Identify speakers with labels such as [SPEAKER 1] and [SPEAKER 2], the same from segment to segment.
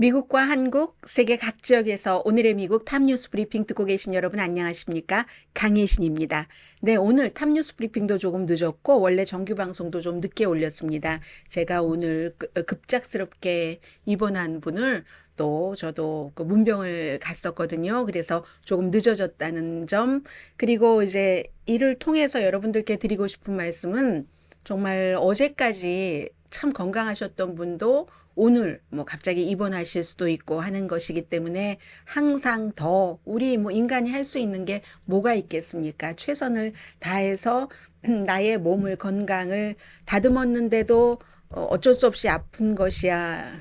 [SPEAKER 1] 미국과 한국, 세계 각 지역에서 오늘의 미국 탑뉴스 브리핑 듣고 계신 여러분 안녕하십니까? 강혜신입니다. 네, 오늘 탑뉴스 브리핑도 조금 늦었고 원래 정규 방송도 좀 늦게 올렸습니다. 제가 오늘 그- 어, 급작스럽게 입원한 분을 또 저도 그 문병을 갔었거든요. 그래서 조금 늦어졌다는 점 그리고 이제 이를 통해서 여러분들께 드리고 싶은 말씀은 정말 어제까지 참 건강하셨던 분도 오늘 뭐 갑자기 입원하실 수도 있고 하는 것이기 때문에 항상 더 우리 뭐 인간이 할 수 있는 게 뭐가 있겠습니까? 최선을 다해서 음, 나의 몸을 건강을 다듬었는데도 어, 어쩔 수 없이 아픈 것이야.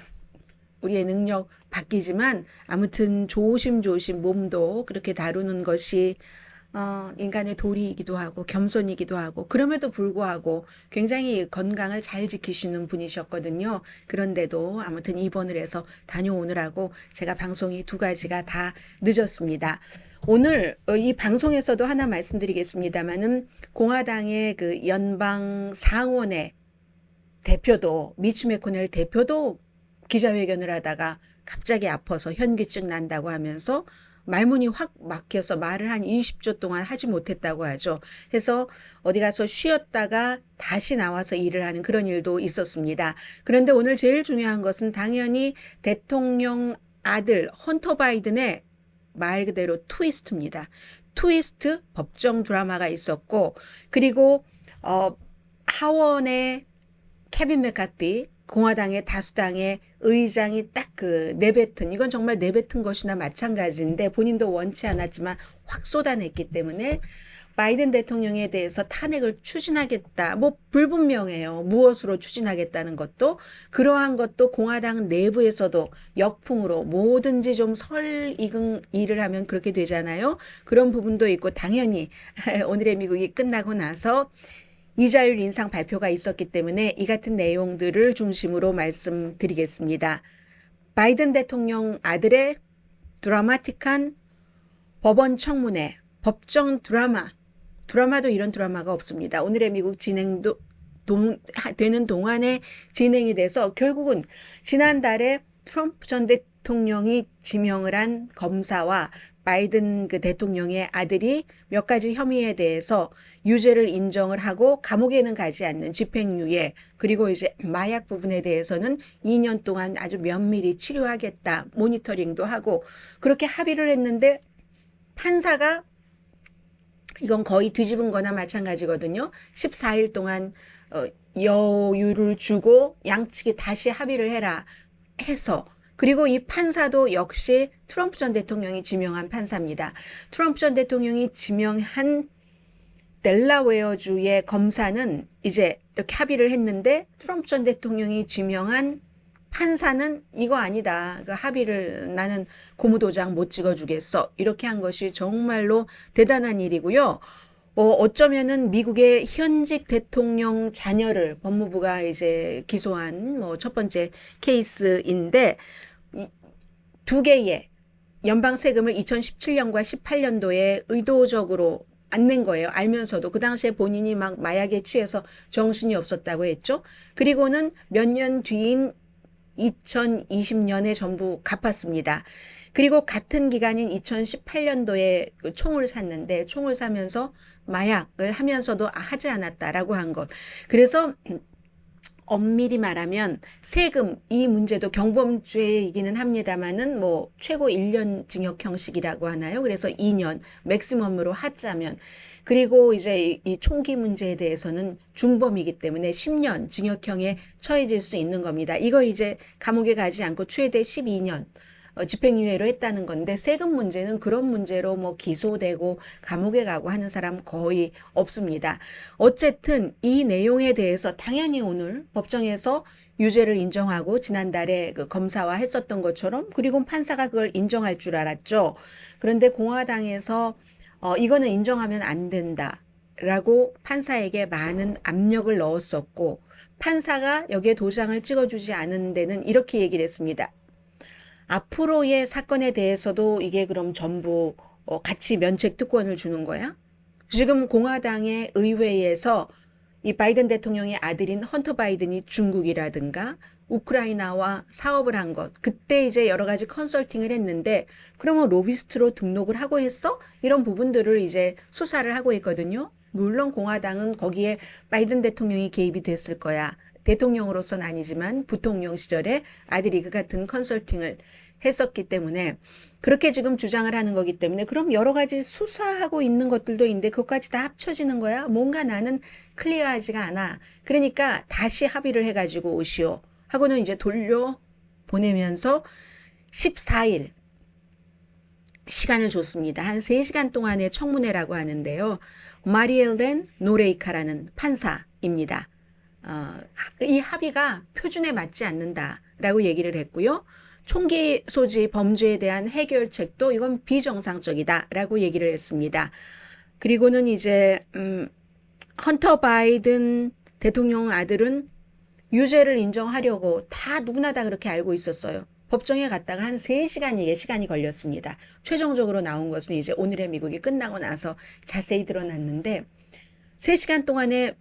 [SPEAKER 1] 우리의 능력 바뀌지만 아무튼 조심조심 몸도 그렇게 다루는 것이 어, 인간의 도리이기도 하고 겸손이기도 하고 그럼에도 불구하고 굉장히 건강을 잘 지키시는 분이셨거든요. 그런데도 아무튼 입원을 해서 다녀오느라고 제가 방송이 두 가지가 다 늦었습니다. 오늘 어, 이 방송에서도 하나 말씀드리겠습니다마는 공화당의 그 연방 상원의 대표도 미치 메코넬 대표도 기자회견을 하다가 갑자기 아파서 현기증 난다고 하면서 말문이 확 막혀서 말을 한 20초 동안 하지 못했다고 하죠. 해서 어디 가서 쉬었다가 다시 나와서 일을 하는 그런 일도 있었습니다. 그런데 오늘 제일 중요한 것은 당연히 대통령 아들 헌터 바이든의 말 그대로 트위스트입니다. 트위스트 법정 드라마가 있었고 그리고 어 하원의 케빈 메카티 공화당의 다수당의 의장이 딱 그 내뱉은 이건 정말 내뱉은 것이나 마찬가지인데 본인도 원치 않았지만 확 쏟아냈기 때문에 바이든 대통령에 대해서 탄핵을 추진하겠다. 뭐 불분명해요. 무엇으로 추진하겠다는 것도 그러한 것도 공화당 내부에서도 역풍으로 뭐든지 좀 설익은 일을 하면 그렇게 되잖아요. 그런 부분도 있고 당연히 오늘의 미국이 끝나고 나서 이자율 인상 발표가 있었기 때문에 이 같은 내용들을 중심으로 말씀드리겠습니다. 바이든 대통령 아들의 드라마틱한 법원 청문회, 법정 드라마, 드라마도 이런 드라마가 없습니다. 오늘의 미국 진행도 동, 하- 되는 동안에 진행이 돼서 결국은 지난달에 트럼프 전 대통령이 지명을 한 검사와 바이든 그 대통령의 아들이 몇 가지 혐의에 대해서 유죄를 인정을 하고 감옥에는 가지 않는 집행유예 그리고 이제 마약 부분에 대해서는 2년 동안 아주 면밀히 치료하겠다 모니터링도 하고 그렇게 합의를 했는데 판사가 이건 거의 뒤집은 거나 마찬가지거든요. 14일 동안 어, 여유를 주고 양측이 다시 합의를 해라 해서 그리고 이 판사도 역시 트럼프 전 대통령이 지명한 판사입니다. 트럼프 전 대통령이 지명한 델라웨어주의 검사는 이제 이렇게 합의를 했는데 트럼프 전 대통령이 지명한 판사는 이거 아니다. 그 합의를 나는 고무도장 못 찍어주겠어. 이렇게 한 것이 정말로 대단한 일이고요. 어, 어쩌면은 미국의 현직 대통령 자녀를 법무부가 이제 기소한 뭐 첫 번째 케이스인데 이, 두 개의 연방 세금을 2017년과 18년도에 의도적으로 안 낸 거예요. 알면서도 그 당시에 본인이 막 마약에 취해서 정신이 없었다고 했죠. 그리고는 몇 년 뒤인 2020년에 전부 갚았습니다. 그리고 같은 기간인 2018년도에 그 총을 샀는데 총을 사면서 마약을 하면서도 하지 않았다라고 한 것. 그래서 엄밀히 말하면 세금 이 문제도 경범죄이기는 합니다만은 뭐 최고 1년 징역 형식이라고 하나요? 그래서 2년 맥시멈으로 하자면 그리고 이제 이- 이 총기 문제에 대해서는 중범이기 때문에 10년 징역형에 처해질 수 있는 겁니다. 이걸 이제 감옥에 가지 않고 최대 12년 어, 집행유예로 했다는 건데 세금 문제는 그런 문제로 뭐 기소되고 감옥에 가고 하는 사람 거의 없습니다. 어쨌든 이 내용에 대해서 당연히 오늘 법정에서 유죄를 인정하고 지난달에 그 검사와 했었던 것처럼 그리고 판사가 그걸 인정할 줄 알았죠. 그런데 공화당에서 어, 이거는 인정하면 안 된다 라고 판사에게 많은 압력을 넣었었고 판사가 여기에 도장을 찍어주지 않은 데는 이렇게 얘기를 했습니다. 앞으로의 사건에 대해서도 이게 그럼 전부 어, 같이 면책 특권을 주는 거야? 지금 공화당의 의회에서 이 바이든 대통령의 아들인 헌터 바이든이 중국이라든가 우크라이나와 사업을 한 것, 그때 이제 여러 가지 컨설팅을 했는데, 그러면 로비스트로 등록을 하고 했어? 이런 부분들을 이제 수사를 하고 있거든요. 물론 공화당은 거기에 바이든 대통령이 개입이 됐을 거야. 대통령으로서는 아니지만 부통령 시절에 아들이 그 같은 컨설팅을 했었기 때문에 그렇게 지금 주장을 하는 거기 때문에 그럼 여러 가지 수사하고 있는 것들도 있는데 그것까지 다 합쳐지는 거야? 뭔가 나는 클리어하지가 않아. 그러니까 다시 합의를 해가지고 오시오. 하고는 이제 돌려 보내면서 14일 시간을 줬습니다. 한 3시간 동안의 청문회라고 하는데요. 마리엘렌 노레이카라는 판사입니다. 어, 이 합의가 표준에 맞지 않는다라고 얘기를 했고요. 총기 소지 범죄에 대한 해결책도 이건 비정상적이다라고 얘기를 했습니다. 그리고는 이제 음, 헌터 바이든 대통령 아들은 유죄를 인정하려고 다 누구나 다 그렇게 알고 있었어요. 법정에 갔다가 한 3시간 이게 시간이 걸렸습니다. 최종적으로 나온 것은 이제 오늘의 미국이 끝나고 나서 자세히 드러났는데 3시간 동안에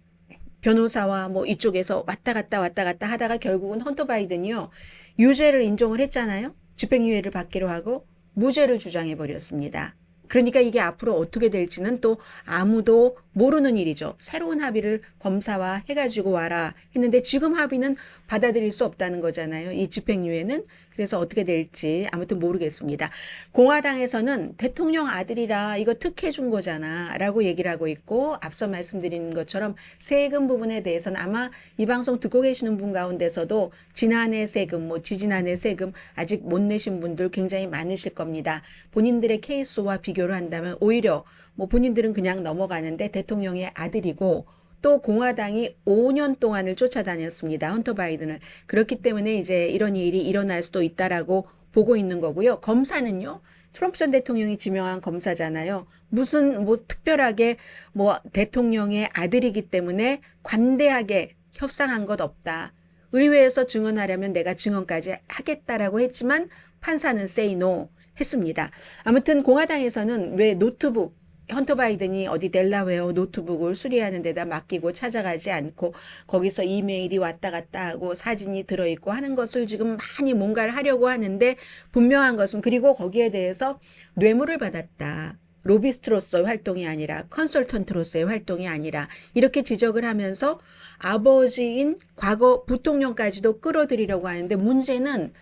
[SPEAKER 1] 변호사와 뭐 이쪽에서 왔다 갔다 왔다 갔다 하다가 결국은 헌터 바이든이요. 유죄를 인정을 했잖아요. 집행유예를 받기로 하고 무죄를 주장해 버렸습니다. 그러니까 이게 앞으로 어떻게 될지는 또 아무도 모르는 일이죠. 새로운 합의를 검사와 해가지고 와라 했는데 지금 합의는 받아들일 수 없다는 거잖아요. 이 집행유예는. 그래서 어떻게 될지 아무튼 모르겠습니다. 공화당에서는 대통령 아들이라 이거 특혜 준 거잖아 라고 얘기를 하고 있고 앞서 말씀드린 것처럼 세금 부분에 대해서는 아마 이 방송 듣고 계시는 분 가운데서도 지난해 세금, 뭐 지지난해 세금 아직 못 내신 분들 굉장히 많으실 겁니다. 본인들의 케이스와 비교를 한다면 오히려 뭐 본인들은 그냥 넘어가는데 대통령의 아들이고 또 공화당이 5년 동안을 쫓아다녔습니다. 헌터 바이든을. 그렇기 때문에 이제 이런 일이 일어날 수도 있다라고 보고 있는 거고요. 검사는요. 트럼프 전 대통령이 지명한 검사잖아요. 무슨 뭐 특별하게 뭐 대통령의 아들이기 때문에 관대하게 협상한 것 없다. 의회에서 증언하려면 내가 증언까지 하겠다라고 했지만 판사는 no 했습니다. 아무튼 공화당에서는 왜 노트북 헌터 바이든이 어디 델라웨어 노트북을 수리하는 데다 맡기고 찾아가지 않고 거기서 이메일이 왔다 갔다 하고 사진이 들어있고 하는 것을 지금 많이 뭔가를 하려고 하는데 분명한 것은 그리고 거기에 대해서 뇌물을 받았다. 로비스트로서의 활동이 아니라 컨설턴트로서의 활동이 아니라 이렇게 지적을 하면서 아버지인 과거 부통령까지도 끌어들이려고 하는데 문제는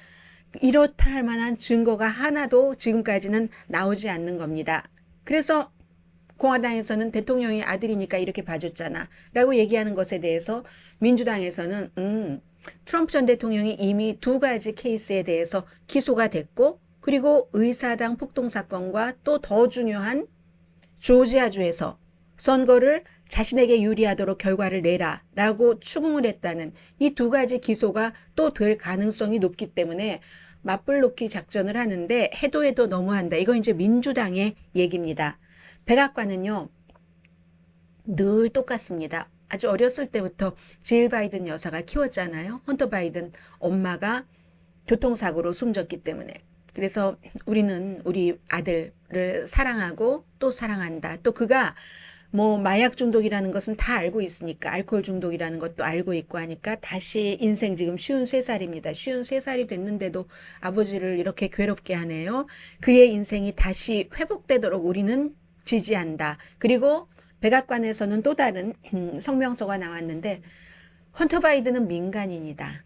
[SPEAKER 1] 이렇다 할 만한 증거가 하나도 지금까지는 나오지 않는 겁니다. 그래서 공화당에서는 대통령의 아들이니까 이렇게 봐줬잖아. 라고 얘기하는 것에 대해서 민주당에서는, 음, 트럼프 전 대통령이 이미 두 가지 케이스에 대해서 기소가 됐고, 그리고 의사당 폭동 사건과 또 더 중요한 조지아주에서 선거를 자신에게 유리하도록 결과를 내라 라고 추궁을 했다는 이 두 가지 기소가 또 될 가능성이 높기 때문에 맞불 놓기 작전을 하는데 해도 해도 너무한다. 이거 이제 민주당의 얘기입니다. 백악관은요, 늘 똑같습니다. 아주 어렸을 때부터 질 바이든 여사가 키웠잖아요. 헌터 바이든 엄마가 교통사고로 숨졌기 때문에. 그래서 우리는 우리 아들을 사랑하고 또 사랑한다. 또 그가 뭐 마약 중독이라는 것은 다 알고 있으니까 알코올 중독이라는 것도 알고 있고 하니까 다시 인생 지금 쉬운 세 살입니다. 쉬운 세 살이 됐는데도 아버지를 이렇게 괴롭게 하네요. 그의 인생이 다시 회복되도록 우리는 지지한다. 그리고 백악관에서는 또 다른 음, 성명서가 나왔는데 헌터 바이든은 민간인이다.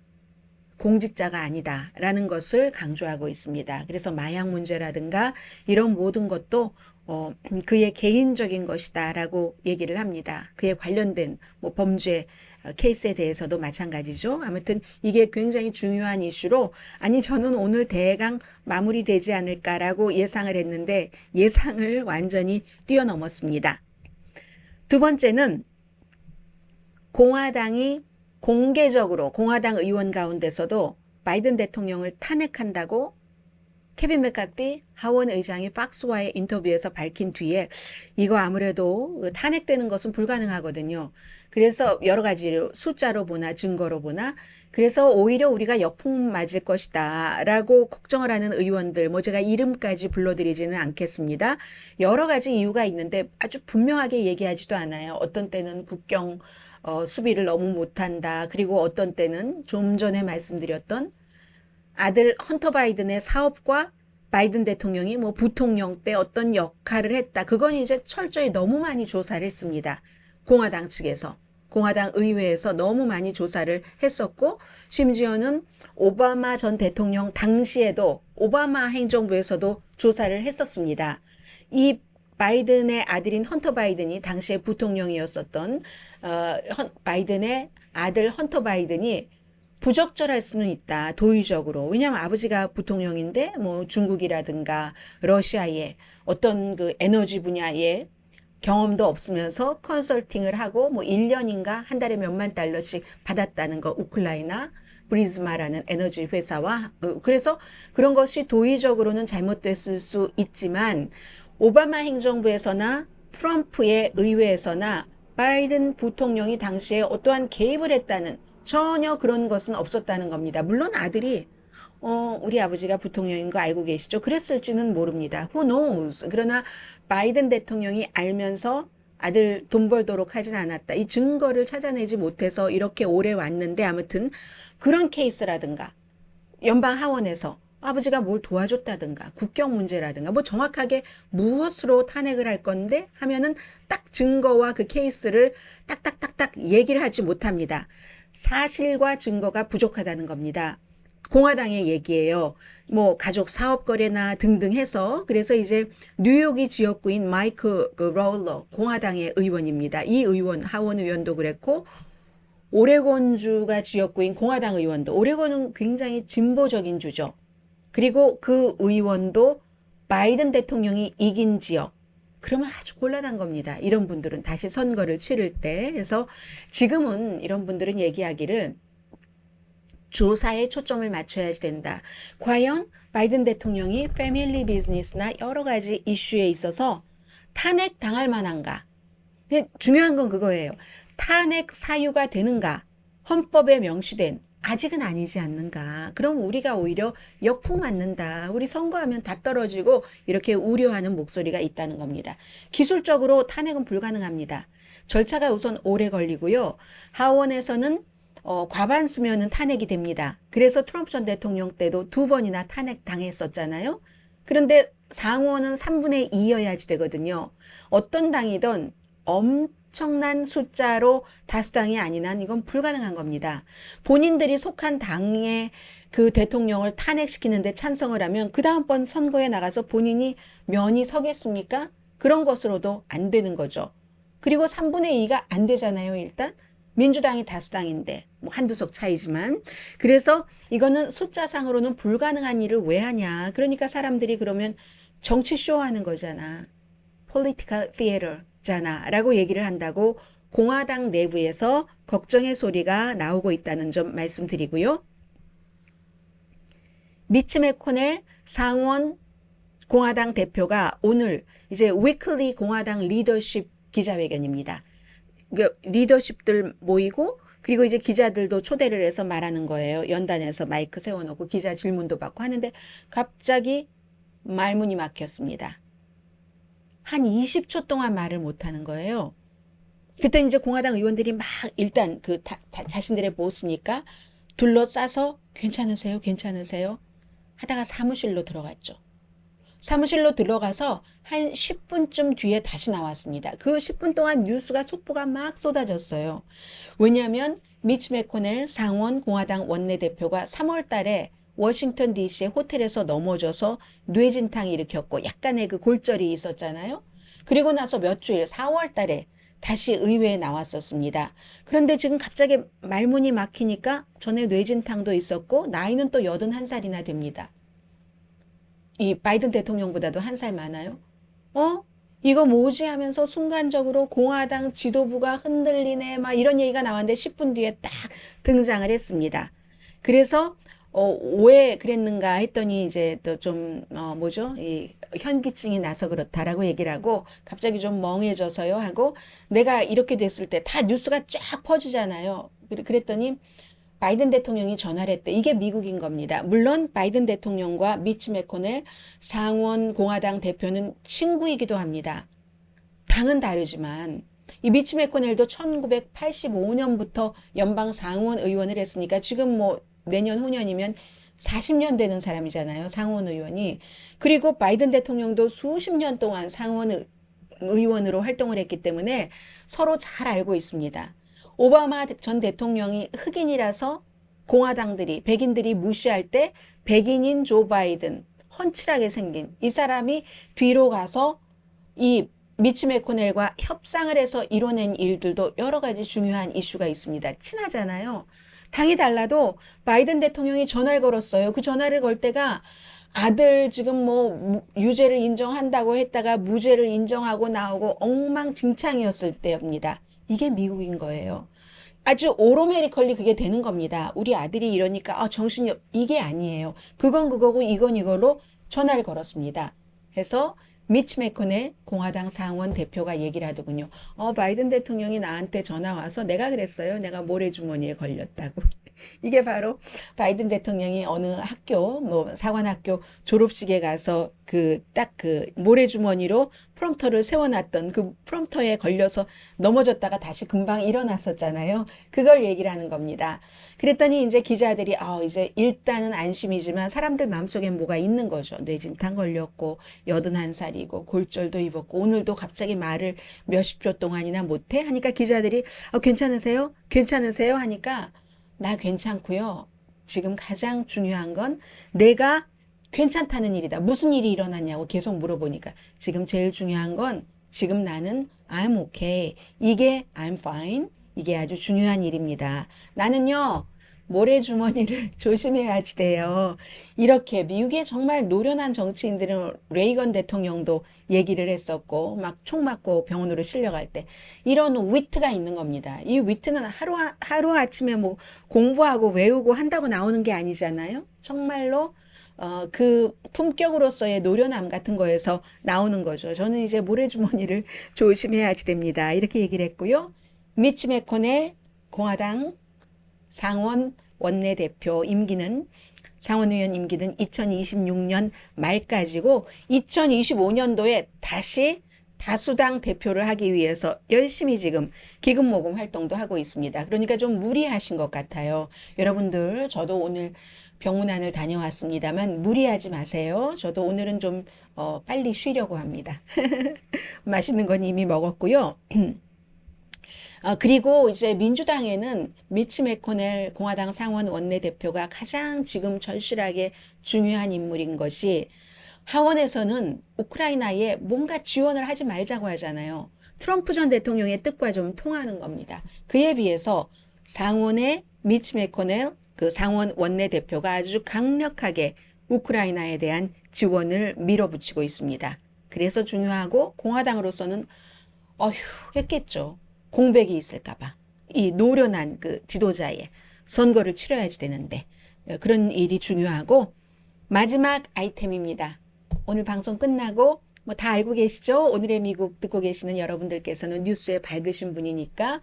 [SPEAKER 1] 공직자가 아니다. 라는 것을 강조하고 있습니다. 그래서 마약 문제라든가 이런 모든 것도 어, 그의 개인적인 것이다. 라고 얘기를 합니다. 그에 관련된 뭐 범죄 어, 케이스에 대해서도 마찬가지죠. 아무튼 이게 굉장히 중요한 이슈로 아니 저는 오늘 대강 마무리되지 않을까라고 예상을 했는데 예상을 완전히 뛰어넘었습니다. 두 번째는 공화당이 공개적으로 공화당 의원 가운데서도 바이든 대통령을 탄핵한다고 케빈 맥카티 하원 의장이 박스와의 인터뷰에서 밝힌 뒤에 이거 아무래도 탄핵되는 것은 불가능하거든요. 그래서 여러 가지로 숫자로 보나 증거로 보나 그래서 오히려 우리가 역풍 맞을 것이다 라고 걱정을 하는 의원들 뭐 제가 이름까지 불러드리지는 않겠습니다. 여러 가지 이유가 있는데 아주 분명하게 얘기하지도 않아요. 어떤 때는 국경 어, 수비를 너무 못한다. 그리고 어떤 때는 좀 전에 말씀드렸던 아들 헌터 바이든의 사업과 바이든 대통령이 뭐 부통령 때 어떤 역할을 했다. 그건 이제 철저히 너무 많이 조사를 했습니다. 공화당 측에서. 공화당 의회에서 너무 많이 조사를 했었고, 심지어는 오바마 전 대통령 당시에도 오바마 행정부에서도 조사를 했었습니다. 이 바이든의 아들인 헌터 바이든이 당시에 부통령이었었던 어, 헌, 바이든의 아들 헌터 바이든이 부적절할 수는 있다. 도의적으로. 왜냐하면 아버지가 부통령인데 뭐 중국이라든가 러시아의 어떤 그 에너지 분야에 경험도 없으면서 컨설팅을 하고 뭐 1년인가 한 달에 몇만 달러씩 받았다는 거 우크라이나 브리즈마라는 에너지 회사와 어, 그래서 그런 것이 도의적으로는 잘못됐을 수 있지만 오바마 행정부에서나 트럼프의 의회에서나 바이든 부통령이 당시에 어떠한 개입을 했다는 전혀 그런 것은 없었다는 겁니다. 물론 아들이 어, 우리 아버지가 부통령인 거 알고 계시죠? 그랬을지는 모릅니다. Who knows? 그러나 바이든 대통령이 알면서 아들 돈 벌도록 하진 않았다. 이 증거를 찾아내지 못해서 이렇게 오래 왔는데 아무튼 그런 케이스라든가 연방 하원에서 아버지가 뭘 도와줬다든가 국경 문제라든가 뭐 정확하게 무엇으로 탄핵을 할 건데 하면은 딱 증거와 그 케이스를 딱딱딱딱 얘기를 하지 못합니다. 사실과 증거가 부족하다는 겁니다. 공화당의 얘기예요. 뭐 가족 사업 거래나 등등 해서 그래서 이제 뉴욕이 지역구인 마이크 그 로울러 공화당의 의원입니다. 이 의원 하원 의원도 그랬고 오레곤주가 지역구인 공화당 의원도 오레곤은 굉장히 진보적인 주죠. 그리고 그 의원도 바이든 대통령이 이긴 지역 그러면 아주 곤란한 겁니다. 이런 분들은 다시 선거를 치를 때 해서 지금은 이런 분들은 얘기하기를 조사에 초점을 맞춰야 된다. 과연 바이든 대통령이 패밀리 비즈니스나 여러 가지 이슈에 있어서 탄핵 당할 만한가? 중요한 건 그거예요. 탄핵 사유가 되는가? 헌법에 명시된 아직은 아니지 않는가? 그럼 우리가 오히려 역풍 맞는다. 우리 선거하면 다 떨어지고 이렇게 우려하는 목소리가 있다는 겁니다. 기술적으로 탄핵은 불가능합니다. 절차가 우선 오래 걸리고요. 하원에서는 어, 과반수면은 탄핵이 됩니다. 그래서 트럼프 전 대통령 때도 두 번이나 탄핵 당했었잖아요. 그런데 상원은 3분의 2여야지 되거든요. 어떤 당이든 엄 청난 숫자로 다수당이 아닌 한 이건 불가능한 겁니다. 본인들이 속한 당의 그 대통령을 탄핵시키는데 찬성을 하면 그 다음번 선거에 나가서 본인이 면이 서겠습니까? 그런 것으로도 안 되는 거죠. 그리고 3분의 2가 안 되잖아요, 일단. 민주당이 다수당인데 뭐 한두 석 차이지만 그래서 이거는 숫자상으로는 불가능한 일을 왜 하냐 그러니까 사람들이 그러면 정치 쇼 하는 거잖아 political theater 잖아 라고 얘기를 한다고 공화당 내부에서 걱정의 소리가 나오고 있다는 점 말씀드리고요 미치 맥코넬 상원 공화당 대표가 오늘 이제 위클리 공화당 리더십 기자회견입니다. 그 리더십들 모이고 그리고 이제 기자들도 초대를 해서 말하는 거예요. 연단에서 마이크 세워놓고 기자 질문도 받고 하는데 갑자기 말문이 막혔습니다. 한 20초 동안 말을 못하는 거예요. 그때 이제 공화당 의원들이 막 일단 그 다, 자, 자신들의 보스니까 둘러싸서 괜찮으세요? 괜찮으세요? 하다가 사무실로 들어갔죠. 사무실로 들어가서 한 10분쯤 뒤에 다시 나왔습니다. 그 10분 동안 뉴스가 속보가 막 쏟아졌어요. 왜냐하면 미치 메코넬 상원 공화당 원내대표가 3월 달에 워싱턴 DC의 호텔에서 넘어져서 뇌진탕 일으켰고 약간의 그 골절이 있었잖아요. 그리고 나서 몇 주일 4월 달에 다시 의회에 나왔었습니다. 그런데 지금 갑자기 말문이 막히니까 전에 뇌진탕도 있었고 나이는 또 81살이나 됩니다. 이 바이든 대통령보다도 한 살 많아요. 어? 이거 뭐지 하면서 순간적으로 공화당 지도부가 흔들리네 막 이런 얘기가 나왔는데 10분 뒤에 딱 등장을 했습니다. 그래서 어, 왜 그랬는가 했더니 이제 또 좀 어, 뭐죠? 이 현기증이 나서 그렇다라고 얘기를 하고 갑자기 좀 멍해져서요 하고 내가 이렇게 됐을 때 다 뉴스가 쫙 퍼지잖아요. 그랬더니 바이든 대통령이 전화를 했대. 이게 미국인 겁니다. 물론 바이든 대통령과 미치 메코넬 상원 공화당 대표는 친구이기도 합니다. 당은 다르지만 이 미치 메코넬도 1985년부터 연방 상원 의원을 했으니까 지금 뭐 내년 후년이면 40년 되는 사람이잖아요. 상원 의원이. 그리고 바이든 대통령도 수십 년 동안 상원 의- 의원으로 활동을 했기 때문에 서로 잘 알고 있습니다. 오바마 전 대통령이 흑인이라서 공화당들이 백인들이 무시할 때 백인인 조 바이든 훤칠하게 생긴 이 사람이 뒤로 가서 이 미치 메코넬과 협상을 해서 이뤄낸 일들도 여러 가지 중요한 이슈가 있습니다. 친하잖아요. 당이 달라도 바이든 대통령이 전화를 걸었어요. 그 전화를 걸 때가 아들 지금 뭐 무- 유죄를 인정한다고 했다가 무죄를 인정하고 나오고 엉망진창이었을 때입니다. 이게 미국인 거예요. 아주 오로메리컬리 그게 되는 겁니다. 우리 아들이 이러니까 아, 정신이 없- 이게 아니에요. 그건 그거고 이건 이걸로 전화를 걸었습니다. 해서 미치 메코넬 공화당 상원 대표가 얘기를 하더군요. 어, 바이든 대통령이 나한테 전화 와서 내가 그랬어요. 내가 모래주머니에 걸렸다고. 이게 바로 바이든 대통령이 어느 학교, 뭐 사관학교 졸업식에 가서 그 딱그 모래주머니로 프롬프터를 세워놨던 그 프롬프터에 걸려서 넘어졌다가 다시 금방 일어났었잖아요. 그걸 얘기를 하는 겁니다. 그랬더니 이제 기자들이 아 이제 일단은 안심이지만 사람들 마음속에 뭐가 있는 거죠. 뇌진탕 걸렸고 여든 한 살이고 골절도 입었고 오늘도 갑자기 말을 몇십 초 동안이나 못해 하니까 기자들이 아, 괜찮으세요? 괜찮으세요? 하니까 나 괜찮고요. 지금 가장 중요한 건 내가 괜찮다는 일이다. 무슨 일이 일어났냐고 계속 물어보니까 지금 제일 중요한 건 지금 나는 I'm okay. 이게 I'm fine. 이게 아주 중요한 일입니다. 나는요. 모래주머니를 조심해야지 돼요. 이렇게 미국의 정말 노련한 정치인들은 레이건 대통령도 얘기를 했었고 막 총 맞고 병원으로 실려갈 때 이런 위트가 있는 겁니다. 이 위트는 하루 하루 아침에 뭐 공부하고 외우고 한다고 나오는 게 아니잖아요. 정말로 어, 그 품격으로서의 노련함 같은 거에서 나오는 거죠. 저는 이제 모래주머니를 조심해야지 됩니다. 이렇게 얘기를 했고요. 미치 메코넬 공화당 상원 원내대표 임기는 상원의원 임기는 2026년 말까지고 2025년도에 다시 다수당 대표를 하기 위해서 열심히 지금 기금 모금 활동도 하고 있습니다. 그러니까 좀 무리하신 것 같아요. 여러분들 저도 오늘 병문안을 다녀왔습니다만 무리하지 마세요. 저도 오늘은 좀 어, 빨리 쉬려고 합니다. 맛있는 건 이미 먹었고요. 어, 그리고 이제 민주당에는 미치 메코넬 공화당 상원 원내대표가 가장 지금 절실하게 중요한 인물인 것이 하원에서는 우크라이나에 뭔가 지원을 하지 말자고 하잖아요. 트럼프 전 대통령의 뜻과 좀 통하는 겁니다. 그에 비해서 상원의 미치 메코넬 그 상원 원내대표가 아주 강력하게 우크라이나에 대한 지원을 밀어붙이고 있습니다. 그래서 중요하고 공화당으로서는 어휴 했겠죠. 공백이 있을까봐. 이 노련한 그 지도자의 선거를 치러야지 되는데 어, 그런 일이 중요하고 마지막 아이템입니다. 오늘 방송 끝나고 뭐 다 알고 계시죠? 오늘의 미국 듣고 계시는 여러분들께서는 뉴스에 밝으신 분이니까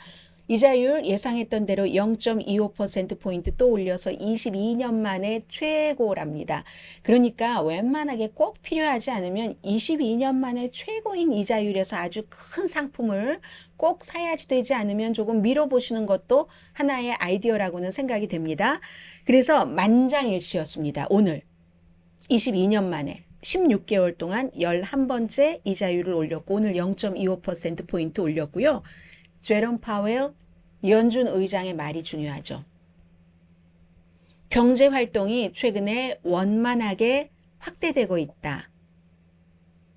[SPEAKER 1] 이자율 예상했던 대로 0.25%포인트 또 올려서 22년 만에 최고랍니다. 그러니까 웬만하게 꼭 필요하지 않으면 22년 만에 최고인 이자율에서 아주 큰 상품을 꼭 사야지 되지 않으면 조금 밀어보시는 것도 하나의 아이디어라고는 생각이 됩니다. 그래서 만장일치였습니다. 오늘 22년 만에 16개월 동안 11번째 이자율을 올렸고 오늘 0.25%포인트 올렸고요. 제롬 파웰 연준 의장의 말이 중요하죠. 경제 활동이 최근에 원만하게 확대되고 있다.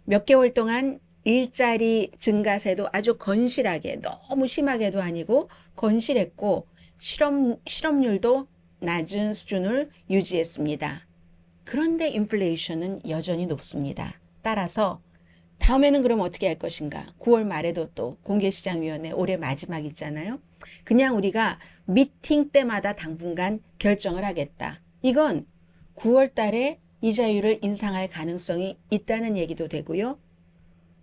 [SPEAKER 1] 몇 개월 동안 일자리 증가세도 아주 건실하게 너무 심하게도 아니고 건실했고 실업 실업률도 낮은 수준을 유지했습니다. 그런데 인플레이션은 여전히 높습니다. 따라서 다음에는 그럼 어떻게 할 것인가? 9월 말에도 또 공개시장위원회 올해 마지막 있잖아요. 그냥 우리가 미팅 때마다 당분간 결정을 하겠다. 이건 9월 달에 이자율을 인상할 가능성이 있다는 얘기도 되고요.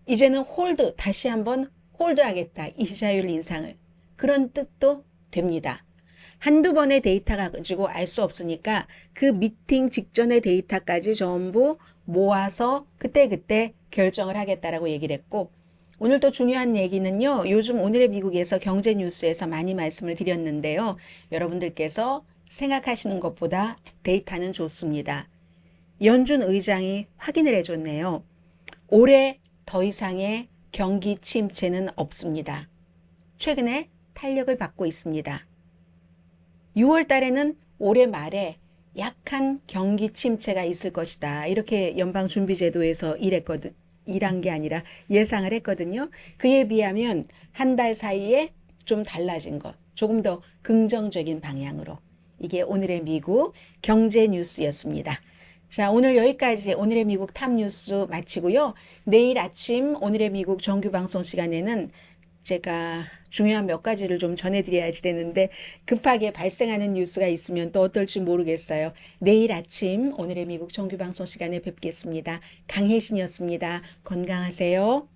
[SPEAKER 1] 이제는 홀드, 다시 한번 홀드하겠다. 이자율 인상을. 그런 뜻도 됩니다. 한두 번의 데이터가 가지고 알 수 없으니까 그 미팅 직전의 데이터까지 전부 모아서 그때 그때 결정을 하겠다라고 얘기를 했고 오늘 또 중요한 얘기는요. 요즘 오늘의 미국에서 경제 뉴스에서 많이 말씀을 드렸는데요. 여러분들께서 생각하시는 것보다 데이터는 좋습니다. 연준 의장이 확인을 해줬네요. 올해 더 이상의 경기 침체는 없습니다. 최근에 탄력을 받고 있습니다. 6월 달에는 올해 말에 약한 경기 침체가 있을 것이다. 이렇게 연방준비제도에서 일했거든. 일한 게 아니라 예상을 했거든요. 그에 비하면 한 달 사이에 좀 달라진 것, 조금 더 긍정적인 방향으로. 이게 오늘의 미국 경제 뉴스였습니다. 자, 오늘 여기까지 오늘의 미국 탑 뉴스 마치고요. 내일 아침 오늘의 미국 정규 방송 시간에는 제가 중요한 몇 가지를 좀 전해드려야지 되는데 급하게 발생하는 뉴스가 있으면 또 어떨지 모르겠어요. 내일 아침 오늘의 미국 정규 방송 시간에 뵙겠습니다. 강혜신이었습니다. 건강하세요.